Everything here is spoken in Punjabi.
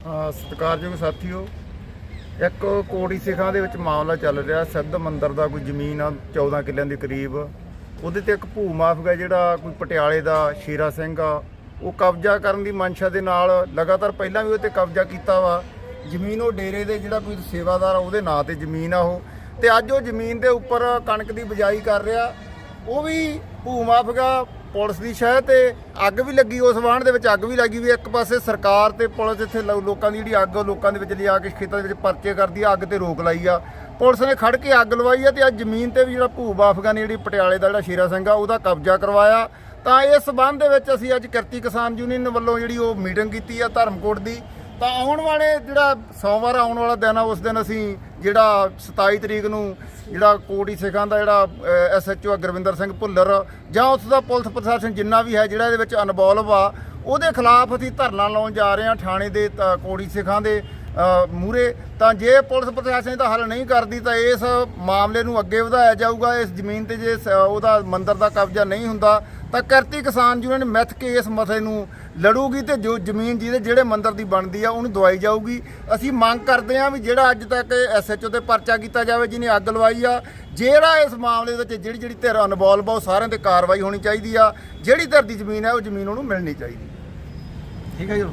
ਅ, ਸਤਿਕਾਰਯੋਗ ਸਾਥੀਓ ਇੱਕ ਕੋੜੀ ਸਿੱਖਾਂ ਦੇ ਵਿੱਚ ਮਾਮਲਾ ਚੱਲ ਰਿਹਾ ਸਿੱਧ ਮੰਦਰ ਦਾ ਕੋਈ ਜ਼ਮੀਨ ਆ 14 ਕਿੱਲਿਆਂ ਦੇ ਕਰੀਬ। ਉਹਦੇ ਤੇ ਇੱਕ ਭੂ ਮਾਫੀਆ ਜਿਹੜਾ ਕੋਈ ਪਟਿਆਲੇ ਦਾ ਸ਼ੇਰਾ ਸਿੰਘ ਆ ਉਹ ਕਬਜ਼ਾ ਕਰਨ ਦੀ ਮਨਸ਼ਾ ਦੇ ਨਾਲ ਲਗਾਤਾਰ ਪਹਿਲਾਂ ਵੀ ਉਹ ਤੇ ਕਬਜ਼ਾ ਕੀਤਾ ਵਾ। ਜ਼ਮੀਨ ਉਹ ਡੇਰੇ ਦੇ ਜਿਹੜਾ ਕੋਈ ਸੇਵਾਦਾਰ ਆ ਉਹਦੇ ਨਾਂ ਤੇ ਜ਼ਮੀਨ ਆ ਉਹ। ਤੇ ਅੱਜ ਉਹ ਜ਼ਮੀਨ ਦੇ ਉੱਪਰ ਕਣਕ ਦੀ ਬਿਜਾਈ ਕਰ ਰਿਹਾ। ਉਹ ਵੀ ਭੂ ਮਾਫੀਆ ਪੁਲਿਸ ਦੀ ਸ਼ਹਿ ਤੇ ਅੱਗ ਵੀ ਲੱਗੀ ਉਸ ਵਾਹਣ ਦੇ ਵਿੱਚ ਅੱਗ ਵੀ ਲੱਗੀ ਵੀ ਇੱਕ ਪਾਸੇ ਸਰਕਾਰ ਤੇ ਪੁਲਿਸ ਇੱਥੇ ਲੋ- ਲੋਕਾਂ ਦੀ ਜਿਹੜੀ ਅੱਗ ਆ, ਲੋਕਾਂ ਦੇ ਵਿੱਚ ਲਿਆ ਕੇ ਖੇਤਾਂ ਦੇ ਵਿੱਚ ਪਰਚੇ ਕਰਦੀ ਆ ਅੱਗ ਤੇ ਰੋਕ ਲਾਈ ਆ। ਪੁਲਿਸ ਨੇ ਖੜ ਕੇ ਅੱਗ ਲਵਾਈ ਆ ਤੇ ਅੱਜ ਜ਼ਮੀਨ ਤੇ ਵੀ ਜਿਹੜਾ ਭੂ ਬਾਫਗਾ ਨੇ ਜਿਹੜੀ ਪਟਿਆਲੇ ਦਾ ਜਿਹੜਾ ਸ਼ੇਰਾ ਸਿੰਘ ਆ ਉਹਦਾ ਕਬਜ਼ਾ ਕਰਵਾਇਆ। ਤਾਂ ਇਸ ਸਬੰਧ ਦੇ ਵਿੱਚ ਅਸੀਂ ਅੱਜ ਕਿਰਤੀ ਕਿਸਾਨ ਯੂਨੀਅਨ ਵੱਲੋਂ ਜਿਹੜੀ ਉਹ ਮੀਟਿੰਗ ਕੀਤੀ ਆ ਧਰਮਕੋਟ ਦੀ। ਤਾਂ ਆਉਣ ਵਾਲੇ ਜਿਹੜਾ ਸੋਮਵਾਰ ਆਉਣ ਵਾਲਾ ਦਿਨ ਆ ਉਸ ਦਿਨ ਅਸੀਂ ਜਿਹੜਾ 27 ਤਰੀਕ ਨੂੰ ਜਿਹੜਾ ਕੋਟੀ ਸਿੱਖਾਂ ਦਾ ਜਿਹੜਾ ਐਸਐਚਓ ਗੁਰਵਿੰਦਰ ਸਿੰਘ ਭੁੱਲਰ ਜਾਂ ਉਸ ਦਾ ਪੁਲਿਸ ਪ੍ਰਸ਼ਾਸਨ ਜਿੰਨਾ ਵੀ ਹੈ ਜਿਹੜਾ ਇਹਦੇ ਵਿੱਚ ਇਨਵੋਲਵ ਆ ਉਹਦੇ ਖਿਲਾਫ ਅਸੀਂ ਧਰਨਾ ਲਾਉਣ ਜਾ ਰਹੇ ਹਾਂ ਥਾਣੇ ਦੇ ਅ, ਕੋੜੀ ਸਿੱਖਾਂ ਦੇ ਮੂਰੇ ਤਾਂ ਜੇ ਪੁਲਿਸ ਪ੍ਰਸ਼ਾਸਨ ਇਹਦਾ ਹੱਲ ਨਹੀਂ ਕਰਦੀ ਤਾਂ ਇਸ ਮਾਮਲੇ ਨੂੰ ਅੱਗੇ ਵਧਾਇਆ ਜਾਊਗਾ। ਇਸ ਜ਼ਮੀਨ ਤੇ ਜੇ ਸ- ਉਹਦਾ ਮੰਦਰ ਦਾ ਕਬਜ਼ਾ ਨਹੀਂ ਹੁੰਦਾ ਤਾਂ ਕਿਰਤੀ ਕਿਸਾਨ ਯੂਨੀਅਨ ਮਿੱਥ ਕੇ ਇਸ ਮਸਲੇ ਨੂੰ ਲੜੂਗੀ ਤੇ ਜੋ ਜ਼ਮੀਨ ਜਿਹਦੇ ਜਿਹੜੇ ਮੰਦਰ ਦੀ ਬਣਦੀ ਆ, ਉਹਨੂੰ ਦਵਾਈ ਜਾਊਗੀ। ਅਸੀਂ ਮੰਗ ਕਰਦੇ ਹਾਂ ਵੀ ਜਿਹੜਾ ਅੱਜ ਤੱਕ ਐਸਐਚਓ ਤੇ ਪਰਚਾ ਕੀਤਾ ਜਾਵੇ, ਜਿਹਨੇ ਅੱਗ ਲਵਾਈ ਆ, ਜਿਹੜਾ ਇਸ ਮਾਮਲੇ ਵਿੱਚ ਜਿਹੜੀ ਜਿਹੜੀ ਧਿਰ ਇਨਵੋਲਵ ਆ, ਉਹ ਸਾਰਿਆਂ ਤੇ ਕਾਰਵਾਈ ਹੋਣੀ ਚਾਹੀਦੀ ਆ। ਜਿਹੜੀ ਧਿਰ ਦੀ ਜ਼ਮੀਨ ਹੈ ਉਹ ਜ਼ਮੀਨ ਉਹਨੂੰ ਮਿਲਣੀ ਚਾਹੀਦੀ। ਠੀਕ ਹੈ ਜੀ।